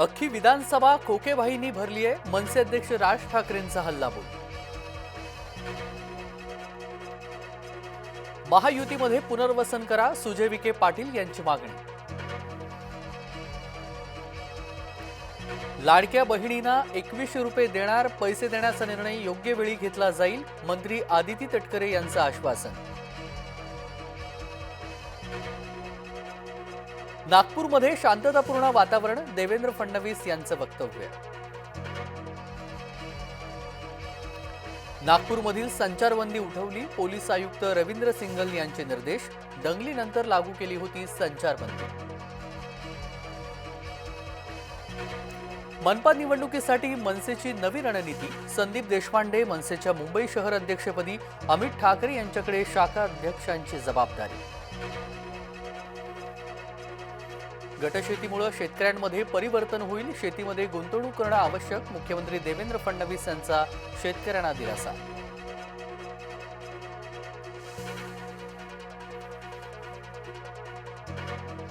अख्खी विधानसभा खोकेबाईंनी भरली आहे. मनसे अध्यक्ष राज ठाकरेंचा हल्लाबोल. महायुतीमध्ये पुनर्वसन करा सुजय विखे पाटील यांची मागणी. लाडक्या बहिणींना एकवीसशे रुपये देणार पैसे देण्याचा निर्णय योग्य वेळी घेतला जाईल मंत्री आदिती तटकरे यांचं आश्वासन. नागपूरमध्ये शांततापूर्ण वातावरण देवेंद्र फडणवीस यांचं वक्तव्य. नागपूरमधील संचारबंदी उठवली पोलीस आयुक्त रवींद्र सिंगल यांचे निर्देश दंगलीनंतर लागू केली होती संचारबंदी. मनपा निवडणुकीसाठी मनसेची नवी रणनीती संदीप देशपांडे मनसेच्या मुंबई शहर अध्यक्षपदी अमित ठाकरे यांच्याकडे शाखा अध्यक्षांची जबाबदारी. गटशेतीमुळे शेतकऱ्यांमध्ये परिवर्तन होईल. शेतीमध्ये गुंतवणूक करणं आवश्यक. मुख्यमंत्री देवेंद्र फडणवीस यांचा शेतकऱ्यांना दिलासा.